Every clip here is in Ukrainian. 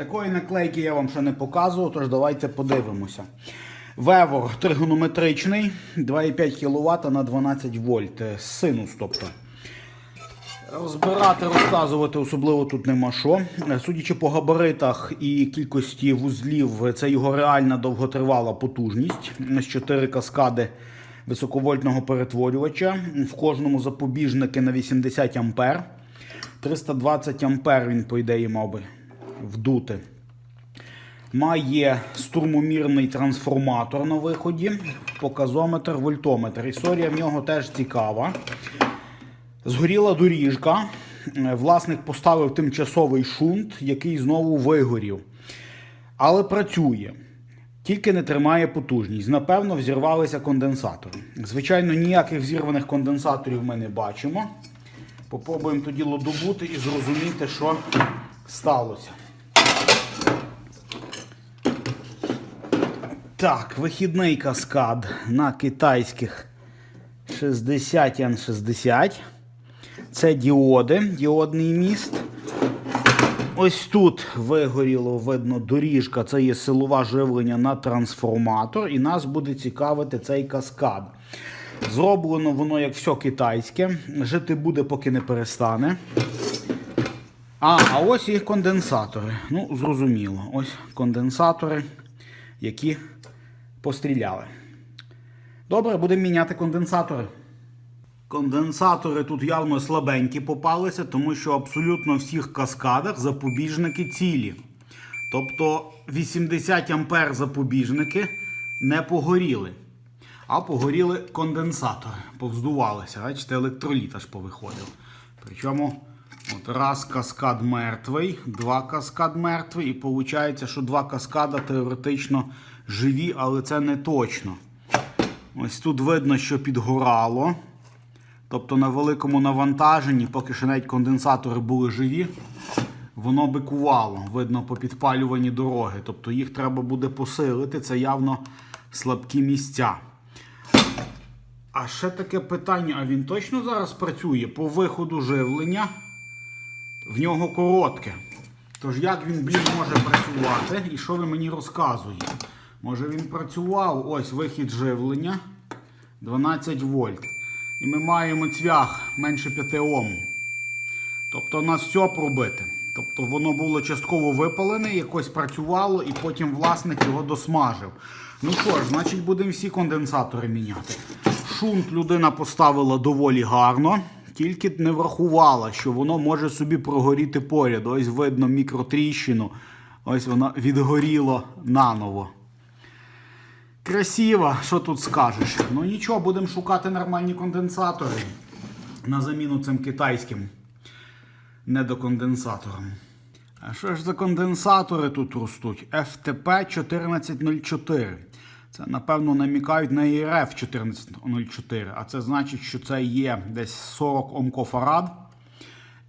Такої наклейки я вам ще не показував, тож давайте подивимося. Вевор тригонометричний, 2,5 кВт на 12 вольт. е, Синус, тобто. Розбирати, розказувати особливо тут нема що. Е, Судячи по габаритах і кількості вузлів, це його реальна довготривала потужність. З 4 каскади високовольтного перетворювача. В кожному запобіжники на 80 А. 320 А він, по ідеї, мав би вдути. Має струмомірний трансформатор на виході, показометр, вольтометр. Історія в нього теж цікава. Згоріла доріжка. Е, Власник поставив тимчасовий шунт, який знову вигорів. Але працює. Тільки не тримає потужність. Напевно, взірвалися конденсатори. Звичайно, ніяких взірваних конденсаторів ми не бачимо. Попробуємо тоді добути і зрозуміти, що сталося. Так, вихідний каскад на китайських 60 N60. Це діоди, діодний міст. Ось тут вигоріло, видно, доріжка. Це є силова живлення на трансформатор, і нас буде цікавити цей каскад. Зроблено воно як все китайське. Жити буде, поки не перестане. А, а ось їх конденсатори. Ну, зрозуміло. Ось конденсатори, які постріляли. Добре, будемо міняти конденсатори. Конденсатори тут явно слабенькі попалися, тому що абсолютно в всіх каскадах запобіжники цілі. Тобто 80 ампер запобіжники не погоріли, а погоріли конденсатори, повздувалися. Бачите, електроліт аж повиходив. Причому от раз каскад мертвий, два каскад мертвий, і виходить, що два каскада теоретично живі, але це не точно. Ось тут видно, що підгорало. Тобто на великому навантаженні, поки що навіть конденсатори були живі, воно бикувало, видно по підпалюванні дороги. Тобто їх треба буде посилити, це явно слабкі місця. А ще таке питання: а він точно зараз працює по виходу живлення? В нього коротке. Тож як він, блін, може працювати? І що ви мені розказуєте? Може він працював? Ось вихід живлення 12 вольт. І ми маємо цвях менше 5 Ом. Тобто у нас все пробите. Тобто воно було частково випалене, якось працювало, і потім власник його досмажив. Ну що ж, значить, будемо всі конденсатори міняти. Шунт людина поставила доволі гарно, тільки не врахувала, що воно може собі прогоріти поряд. Ось видно мікротріщину. Ось вона відгоріло наново. Красиво, що тут скажеш? Ну нічого, будемо шукати нормальні конденсатори на заміну цим китайським недоконденсаторам. А що ж за конденсатори тут ростуть? FTP 1404. Це, напевно, намікають на ERF 1404. А це значить, що це є десь 40 омкофарад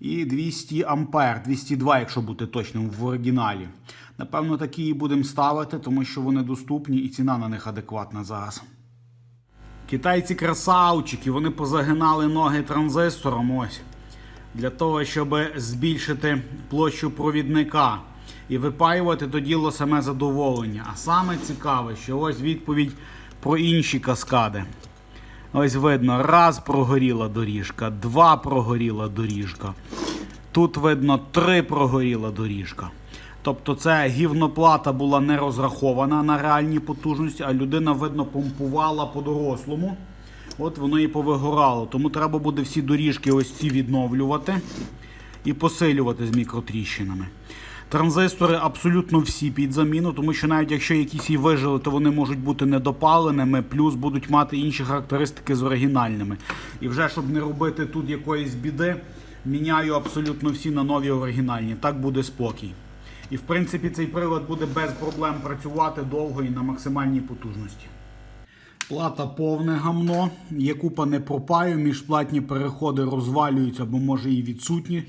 і 200 ампер, 202, якщо бути точним, в оригіналі. Напевно, такі і будемо ставити, тому що вони доступні і ціна на них адекватна зараз. Китайці красавчики, вони позагинали ноги транзистором ось для того, щоб збільшити площу провідника і випаювати то діло саме задоволення. А саме цікаве, що ось відповідь про інші каскади. Ось видно, раз прогоріла доріжка, два прогоріла доріжка. Тут видно, три прогоріла доріжка. Тобто це гівноплата була не розрахована на реальні потужності, а людина, видно, помпувала по-дорослому. От воно і повигорало. Тому треба буде всі доріжки ось ці відновлювати і посилювати з мікротріщинами. Транзистори абсолютно всі під заміну, тому що навіть якщо якісь і вижили, то вони можуть бути недопаленими, плюс будуть мати інші характеристики з оригінальними. І вже щоб не робити тут якоїсь біди, міняю абсолютно всі на нові оригінальні. Так буде спокій. І в принципі цей прилад буде без проблем працювати довго і на максимальній потужності. Плата повне гамно, є купа непропаю, міжплатні переходи розвалюються, бо може і відсутні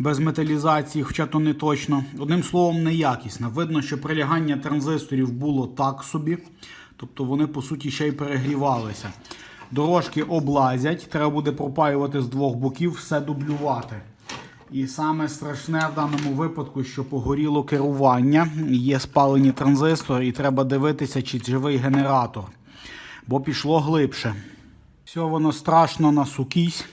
без металізації, хоча то не точно. Одним словом, неякісна. Видно, що прилягання транзисторів було так собі, тобто вони по суті ще й перегрівалися. Дорожки облазять, треба буде пропаювати з двох боків, все дублювати. І саме страшне в даному випадку, що погоріло керування, є спалені транзистори, і треба дивитися, чи живий генератор. Бо пішло глибше. Все воно страшно на сукісь.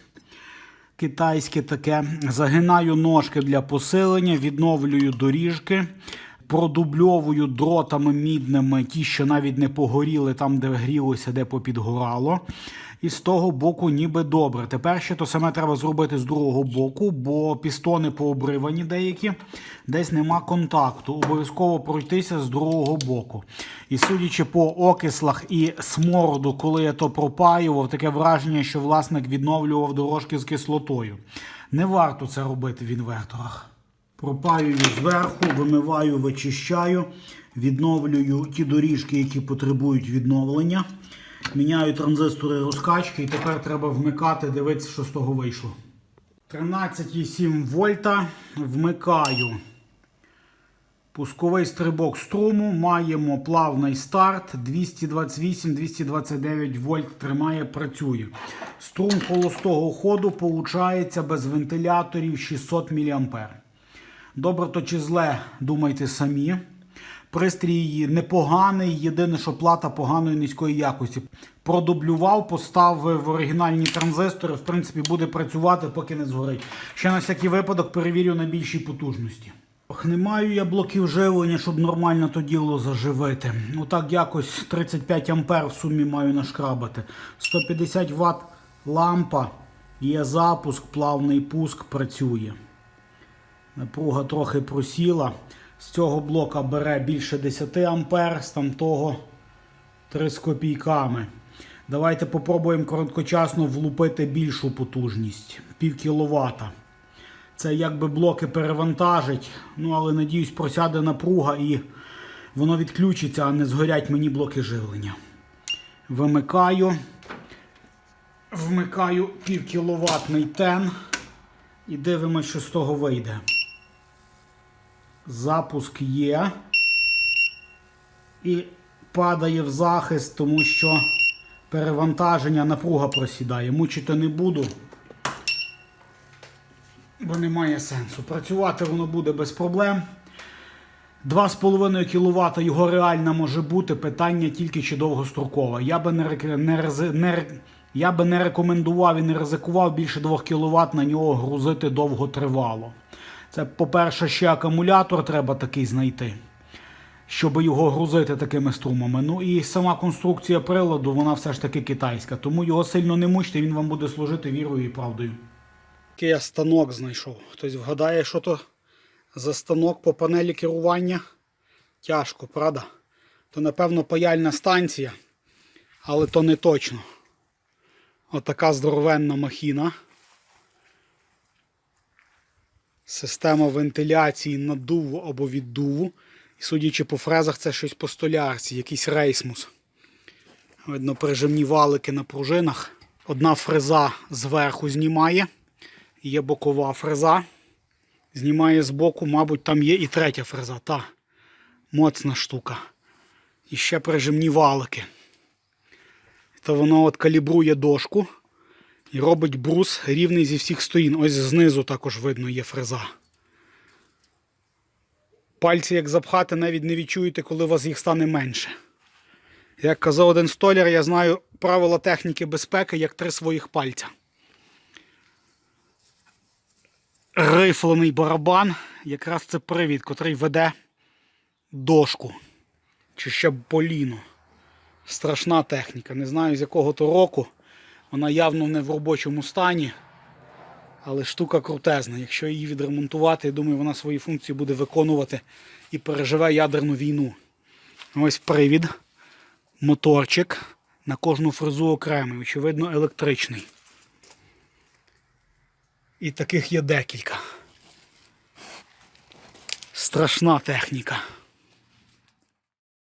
Китайське таке. Загинаю ножки для посилення, відновлюю доріжки, продубльовую дротами мідними, ті, що навіть не погоріли, там, де грілося, де попідгорало. І з того боку ніби добре. Тепер ще то саме треба зробити з другого боку, бо пістони пообривані деякі, десь нема контакту. Обов'язково пройтися з другого боку. І судячи по окислах і смороду, коли я то пропаював, таке враження, що власник відновлював дорожки з кислотою. Не варто це робити в інверторах. Пропаюю зверху, вимиваю, вичищаю, відновлюю ті доріжки, які потребують відновлення. Міняю транзистори розкачки і тепер треба вмикати, дивитися, що з того вийшло. 13,7 вольта. Вмикаю пусковий стрибок струму. Маємо плавний старт. 228-229 вольт тримає, працює. Струм холостого ходу виходить без вентиляторів 600 мА. Добре то чи зле, думайте самі. Пристрій непоганий, єдине, що плата поганої низької якості. Продублював, поставив в оригінальні транзистори, в принципі, буде працювати, поки не згорить. Ще на всякий випадок перевірю на більшій потужності. Не маю я блоків живлення, щоб нормально то діло заживити. Отак якось 35 ампер в сумі маю нашкрабати. 150 Вт лампа, є запуск, плавний пуск працює. Напруга трохи просіла. З цього блока бере більше 10 ампер, з там того 3 з копійками. Давайте попробуємо короткочасно влупити більшу потужність пів кіловата. Це якби блоки перевантажить, ну але надіюсь, просяде напруга і воно відключиться, а не згорять мені блоки живлення. Вимикаю. Вмикаю пів кіловатний тен і дивимося, що з того вийде. Запуск є. І падає в захист, тому що перевантаження напруга просідає. Мучити не буду, бо немає сенсу. Працювати воно буде без проблем. 2,5 кВт його реально може бути. Питання тільки чи довгострокове. Я би не, не, не, я би не рекомендував і не ризикував більше 2 кВт на нього грузити довготривало. Це, по-перше, ще акумулятор треба такий знайти, щоб його грузити такими струмами. Ну і сама конструкція приладу, вона все ж таки китайська. Тому його сильно не мучте, він вам буде служити вірою і правдою. Такий я станок знайшов. Хтось вгадає, що то за станок по панелі керування. Тяжко, правда? То, напевно, паяльна станція, але то не точно. Отака здоровенна махіна. Система вентиляції надуву або віддуву. І судячи по фрезах, це щось по столярці, якийсь рейсмус. Видно, прижимні валики на пружинах. Одна фреза зверху знімає. Є бокова фреза. Знімає збоку, мабуть, там є і третя фреза. Та моцна штука. І ще прижимні валики. То воно от калібрує дошку і робить брус рівний зі всіх сторін. Ось знизу також видно є фреза. Пальці, як запхати, навіть не відчуєте, коли у вас їх стане менше. Як казав один столяр, я знаю правила техніки безпеки, як три своїх пальця. Рифлений барабан, якраз це привід, котрий веде дошку. Чи ще поліно. Страшна техніка. Не знаю з якого то року. Вона явно не в робочому стані. Але штука крутезна. Якщо її відремонтувати, я думаю, вона свої функції буде виконувати і переживе ядерну війну. Ось привід, моторчик. На кожну фрезу окремий, очевидно, електричний. І таких є декілька. Страшна техніка.